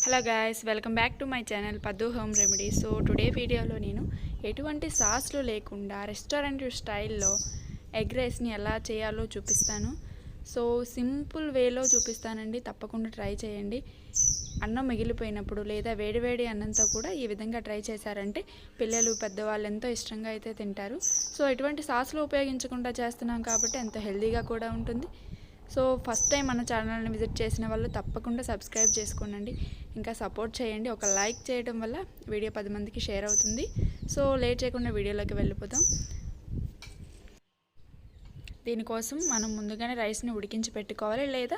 Hello guys welcome back to my channel Paddu home remedy so today వీడియోలో నేను ఎటువంటి సాస్లు లేకుండా రెస్టారెంట్ స్టైల్లో ఎగ్ రైస్ని ఎలా చేయాలో చూపిస్తాను. సో సింపుల్ వేలో చూపిస్తానండి. తప్పకుండా ట్రై చేయండి. అన్నం మిగిలిపోయినప్పుడు లేదా వేడివేడి అన్నంతో కూడా ఈ విధంగా ట్రై చేశారంటే పిల్లలు పెద్దవాళ్ళు ఎంతో ఇష్టంగా అయితే తింటారు. సో ఎటువంటి సాస్లు ఉపయోగించకుండా చేస్తున్నాం కాబట్టి ఎంతో హెల్తీగా కూడా ఉంటుంది. సో ఫస్ట్ టైం మన ఛానల్ని విజిట్ చేసిన వాళ్ళు తప్పకుండా సబ్స్క్రైబ్ చేసుకోనండి. ఇంకా సపోర్ట్ చేయండి. ఒక లైక్ చేయడం వల్ల వీడియో పది మందికి షేర్ అవుతుంది. సో లేట్ చేయకుండా వీడియోలోకి వెళ్ళిపోతాం దీనికోసం మనం ముందుగానే రైస్ని ఉడికించి పెట్టుకోవాలి. లేదా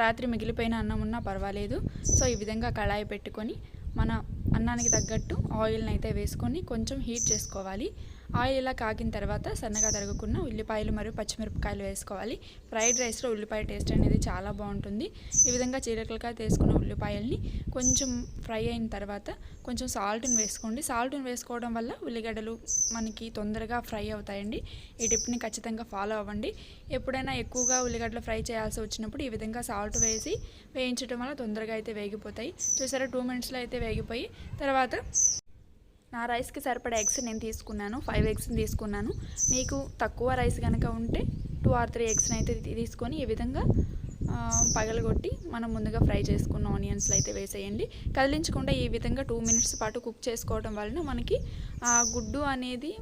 రాత్రి మిగిలిపోయిన అన్నం ఉన్నా పర్వాలేదు. సో ఈ విధంగా కళాయి పెట్టుకొని మన అన్నానికి తగ్గట్టు ఆయిల్ని అయితే వేసుకొని కొంచెం హీట్ చేసుకోవాలి. ఆయిల్ ఇలా కాగిన తర్వాత సన్నగా తరుగుకున్న ఉల్లిపాయలు మరియు పచ్చిమిరపకాయలు వేసుకోవాలి. ఫ్రైడ్ రైస్లో ఉల్లిపాయ టేస్ట్ అనేది చాలా బాగుంటుంది. ఈ విధంగా చీరకలుగా తీసుకున్న ఉల్లిపాయల్ని కొంచెం ఫ్రై అయిన తర్వాత కొంచెం సాల్ట్ని వేసుకోండి. సాల్ట్ని వేసుకోవడం వల్ల ఉల్లిగడ్డలు మనకి తొందరగా ఫ్రై అవుతాయండి. ఈ టిప్ని ఖచ్చితంగా ఫాలో అవ్వండి. ఎప్పుడైనా ఎక్కువగా ఉల్లిగడ్డలు ఫ్రై చేయాల్సి వచ్చినప్పుడు ఈ విధంగా సాల్ట్ వేసి వేయించడం వల్ల తొందరగా అయితే వేగిపోతాయి. చూసారా? టూ మినిట్స్లో అయితే వేగిపోయి తర్వాత నా రైస్కి సరిపడా ఎగ్స్ నేను తీసుకున్నాను. ఫైవ్ ఎగ్స్ని తీసుకున్నాను. మీకు తక్కువ రైస్ కనుక ఉంటే టూ ఆర్ త్రీ ఎగ్స్ని అయితే తీసుకొని ఈ విధంగా పగలగొట్టి మనం ముందుగా ఫ్రై చేసుకున్న ఆనియన్స్లో అయితే వేసేయండి. కదిలించకుండా ఈ విధంగా టూ మినిట్స్ పాటు కుక్ చేసుకోవడం వలన మనకి ఆ గుడ్డు అనేది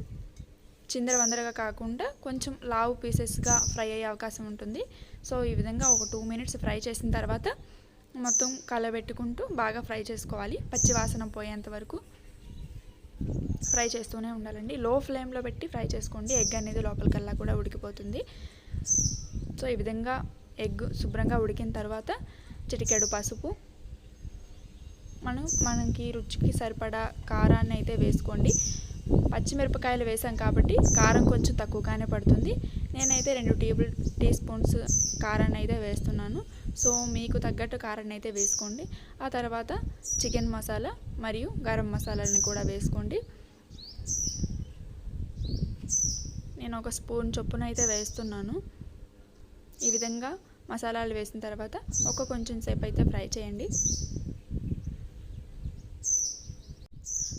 చిందరవందరగా కాకుండా కొంచెం లావు పీసెస్గా ఫ్రై అయ్యే అవకాశం ఉంటుంది. సో ఈ విధంగా ఒక టూ మినిట్స్ ఫ్రై చేసిన తర్వాత మొత్తం కలబెట్టుకుంటూ బాగా ఫ్రై చేసుకోవాలి. పచ్చి వాసన పోయేంత వరకు. ఫ్రై చేస్తూనే ఉండాలండి. లో ఫ్లేమ్లో పెట్టి ఫ్రై చేసుకోండి. ఎగ్ అనేది లోపలికల్లా కూడా ఉడికిపోతుంది. సో ఈ విధంగా ఎగ్ శుభ్రంగా ఉడికిన తర్వాత చిటికెడు పసుపు. మనం మనకి రుచికి సరిపడా కారాన్ని అయితే వేసుకోండి. పచ్చిమిరపకాయలు వేసాం కాబట్టి కారం కొంచెం తక్కువగానే పడుతుంది. నేనైతే రెండు టేబుల్ టీ స్పూన్స్ కారాన్ని అయితే వేస్తున్నాను. సో మీకు తగ్గట్టు కారాన్ని అయితే వేసుకోండి. ఆ తర్వాత చికెన్ మసాలా మరియు గరం మసాలాని కూడా వేసుకోండి. నేను ఒక స్పూన్ చొప్పున అయితే వేస్తున్నాను. ఈ విధంగా మసాలాలు వేసిన తర్వాత ఒక కొంచెం సేపు అయితే ఫ్రై చేయండి.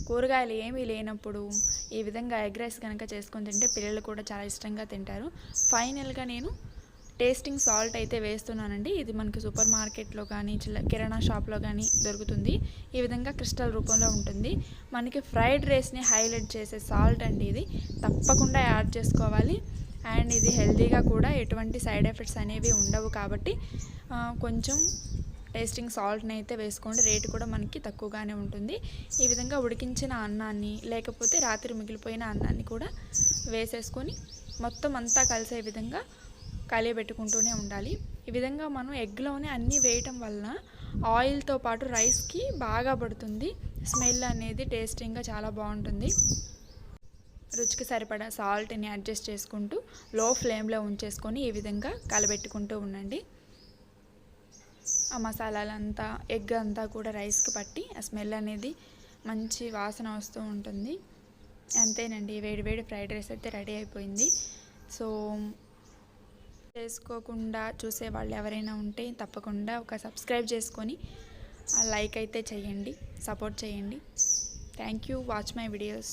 కూరగాయలు ఏమీ లేనప్పుడు ఈ విధంగా ఎగ్ రైస్ కనుక చేసుకొని తింటే పిల్లలు కూడా చాలా ఇష్టంగా తింటారు. ఫైనల్గా నేను టేస్టింగ్ సాల్ట్ అయితే వేస్తున్నానండి. ఇది మనకి సూపర్ మార్కెట్లో కానీ చిల్ల కిరాణా షాప్లో కానీ దొరుకుతుంది. ఈ విధంగా క్రిస్టల్ రూపంలో ఉంటుంది. మనకి ఫ్రైడ్ రైస్ని హైలైట్ చేసే సాల్ట్ అండి ఇది. తప్పకుండా యాడ్ చేసుకోవాలి. అండ్ ఇది హెల్తీగా కూడా ఎటువంటి సైడ్ ఎఫెక్ట్స్ అనేవి ఉండవు కాబట్టి కొంచెం టేస్టింగ్ సాల్ట్ని అయితే వేసుకోండి. రేటు కూడా మనకి తక్కువగానే ఉంటుంది. ఈ విధంగా ఉడికించిన అన్నాన్ని లేకపోతే రాత్రి మిగిలిపోయిన అన్నాన్ని కూడా వేసేసుకొని మొత్తం అంతా కలిసే విధంగా కలియబెట్టుకుంటూనే ఉండాలి. ఈ విధంగా మనం ఎగ్లోనే అన్నీ వేయటం వలన ఆయిల్తో పాటు రైస్కి బాగా పడుతుంది. స్మెల్ అనేది టేస్టింగ్గా చాలా బాగుంటుంది. రుచికి సరిపడా సాల్ట్ని అడ్జస్ట్ చేసుకుంటూ లో ఫ్లేమ్లో ఉంచేసుకొని ఈ విధంగా కలబెట్టుకుంటూ ఉండండి. ఆ మసాలాలంతా ఎగ్ అంతా కూడా రైస్కి పట్టి ఆ స్మెల్ అనేది మంచి వాసన వస్తూ ఉంటుంది. అంతేనండి వేడి వేడి ఫ్రైడ్ రైస్ అయితే రెడీ అయిపోయింది. సో చేసుకోకుండా చూసే వాళ్ళు ఎవరైనా ఉంటే తప్పకుండా ఒక సబ్స్క్రైబ్ చేసుకొని లైక్ అయితే చేయండి సపోర్ట్ చేయండి. Thank you watch my videos